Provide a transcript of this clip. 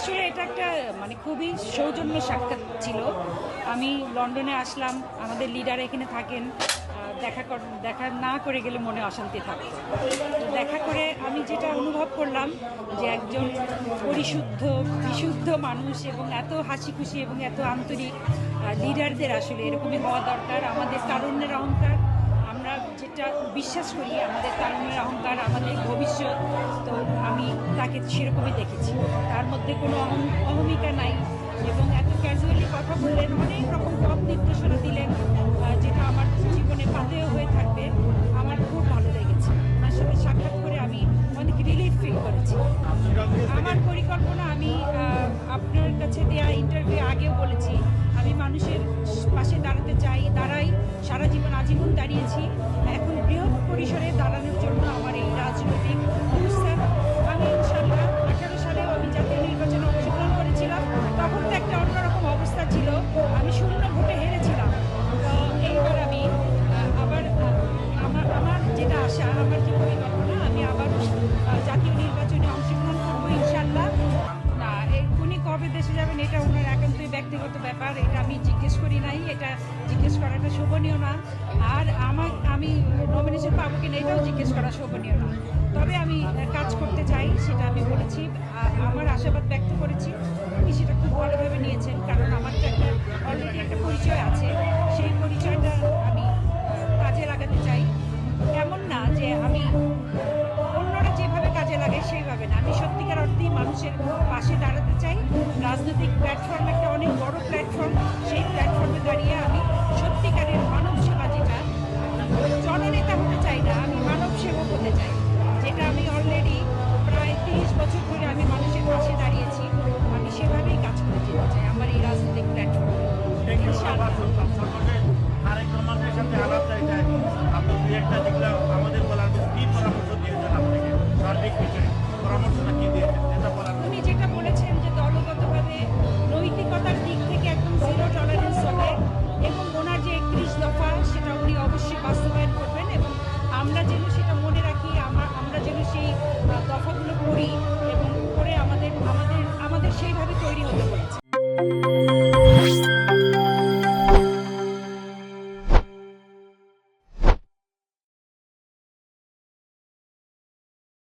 আসলে এটা একটা মানে খুবই সৌজন্য সাক্ষাৎ ছিল। আমি লন্ডনে আসলাম, আমাদের লিডার এখানে থাকেন দেখা দেখা না করে গেলে মনে অশান্তি থাকে তো দেখা করে আমি যেটা অনুভব করলাম যে একজন পরিশুদ্ধ, বিশুদ্ধ মানুষ এবং এত হাসি খুশি এবং এত আন্তরিক লিডারদের আসলে এরকমই হওয়া দরকার, আমাদের তারুণ্যের অহংকার আমরা যেটা বিশ্বাস করি, আমাদের তারুণ্যের অহংকার, আমাদের ভবিষ্যৎ, তো আমি তাকে সেরকমই দেখেছি। তার মধ্যে কোনো অহং অহমিকা নাই এবং এত ক্যাজুয়ালি কথা বললেন, অনেক রকম পথ নির্দেশনা দিলেন যেটা আমার জীবনে পাতেও হয়ে থাকবে। আমার খুব ভালো লেগেছে। ওনার সাথে সাক্ষাৎ করে আমি অনেক রিলিফ ফিল করেছি। আমার পরিকল্পনা আমি আপনার কাছে দেওয়া ইন্টারভিউ আগেও বলেছি, আমি মানুষের পাশে দাঁড়াতে চাই, দাঁড়াই, সারা জীবন আজীবন দাঁড়িয়েছি। পরিসরে দাঁড়ানোর জন্য আমার এই রাজনৈতিক অবস্থান। আমি ইনশাল্লাহ আঠারো সালেও আমি জাতীয় নির্বাচনে অংশগ্রহণ করেছিলাম। তখন তো একটা অন্যরকম অবস্থা ছিল। আমি শূন্য ভোটে হেরেছিলাম। এইবার আমি আবার আমার আমার যেটা আশা, আমার যে পরিকল্পনা, আমি আবার জাতীয় নির্বাচনে অংশগ্রহণ করব ইনশাল্লাহ না উনি কবে দেশে যাবেন, এটা ওনার একান্তই ব্যক্তিগত ব্যাপার, এটা আমি জিজ্ঞেস করি নাই, এটা জিজ্ঞেস করাটা শোভনীয় না। আর আমার, আমি নমিনেশন পাবো কিনা এটাও জিজ্ঞেস করা শোভনীয় না। তবে আমি কাজ করতে চাই, সেটা আমি বলেছি আমার আশাবাদ ব্যক্ত করেছি। উনি সেটা খুব ভালোভাবে নিয়েছেন, কারণ আমার তো একটা অলরেডি একটা পরিচয় আছে। সেই পরিচয়টা আমি কাজে লাগাতে চাই। এমন না যে আমি অন্যরা যেভাবে কাজে লাগে সেইভাবে না। আমি সত্যিকার অর্থেই মানুষের পাশে দাঁড়াতে চাই। রাজনৈতিক প্ল্যাটফর্ম বড় প্ল্যাটফর্ম সেই প্ল্যাটফর্মে বাস্তবায়ন করবেন এবং আমরা যেন সেটা মনে রাখি, আমরা আমরা যেন সেই দফাগুলো করি এবং করে আমাদের আমাদের আমাদের সেইভাবে তৈরি হতে বলেছি।